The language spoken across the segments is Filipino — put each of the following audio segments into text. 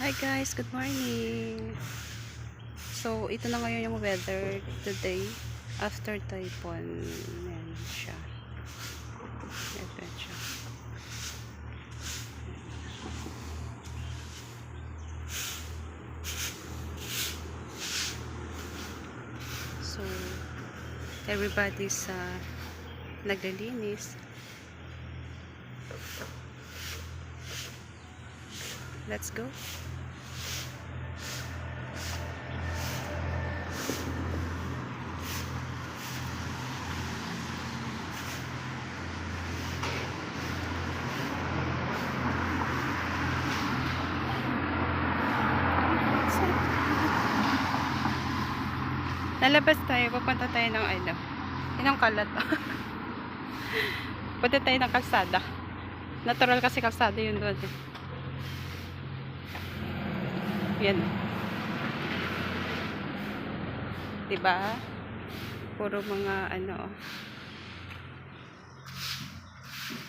Hi guys, good morning. So, ito na ngayon yung weather today after typhoon. Ayan siya. Ito siya. So, everybody's uh, naglilinis. Let's go. Lalabas tayo, papunta tayo ng ano. Inong kalat. Punta tayo ng kalsada. Natural kasi kalsada yun doon. eh. Yan. Diba? Puro mga ano.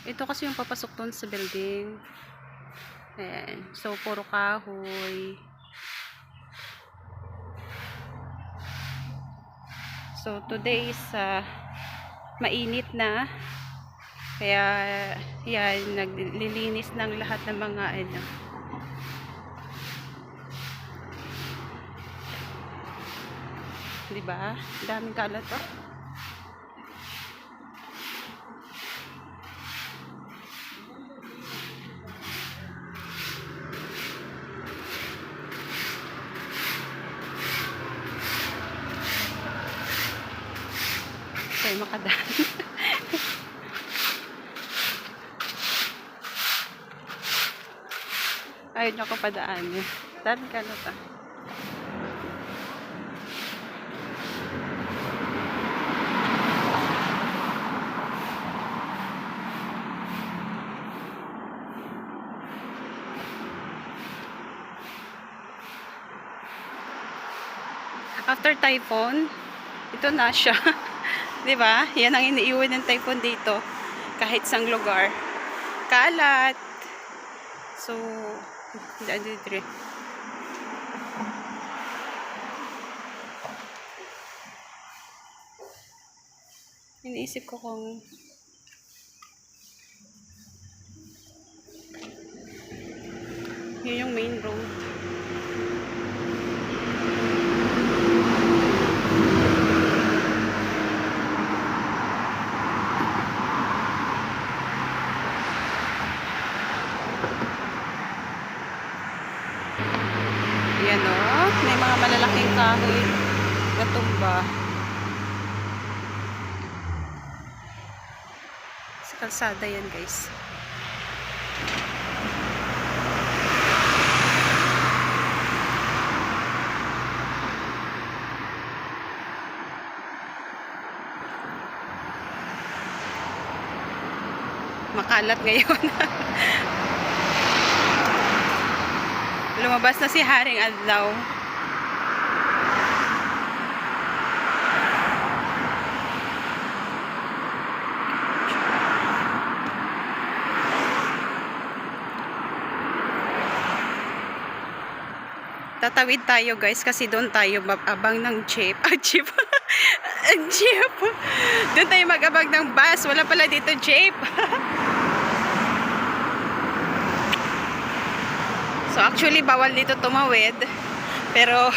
Ito kasi yung papasok doon sa building. Ayan. So, puro kahoy. So, today is uh, mainit na. Kaya, yan, naglilinis ng lahat ng mga ano. Diba? Daming kalat oh. Tayo makadaan. Ayun niyo ako padaan. Dami ka na ta. After typhoon, ito na siya. 'Di ba? Yan ang iniiwan ng typhoon dito. Kahit sang lugar. Kalat. So, dito. Iniisip ko kung yun yung main road. Malalaking kahoy na tumba. Sa kalsada yan guys. Makalat ngayon. Lumabas na si Haring Adlaw. Tatawid tayo guys kasi doon tayo abang ng jeep. Ah, jeep. Jeep. Doon tayo mag-abang ng bus. Wala pala dito jeep. So actually bawal dito tumawid. Pero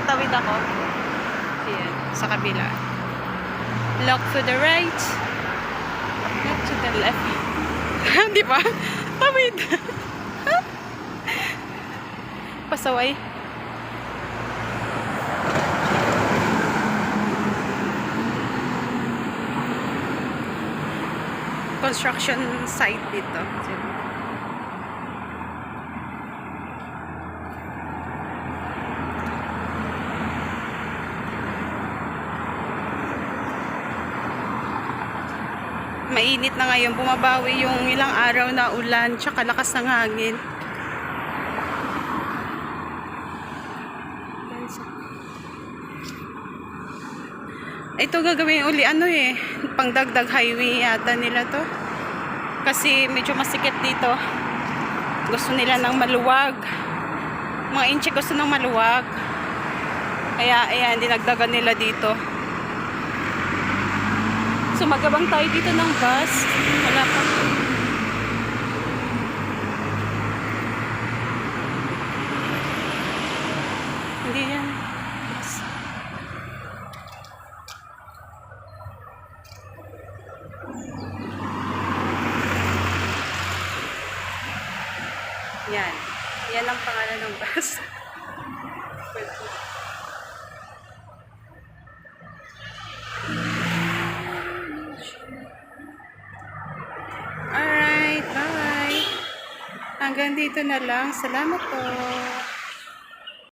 tatawid ako. Ayan, sa kabila. Look to the right. Look to the left. Di ba? Tawid. Pasaway. Construction site dito. mainit na ngayon. Bumabawi yung ilang araw na ulan tsaka lakas ng hangin. Ito gagawin uli ano eh, pangdagdag highway yata nila to. Kasi medyo masikip dito. Gusto nila ng maluwag. Mga inche gusto ng maluwag. Kaya, ayan, dinagdagan nila dito. So, magabang tayo dito ng bus. Wala pa. Hindi yan. Bus. Yan. Yan ang pangalan ng bus. Alright, bye. Hanggang dito na lang. Salamat po.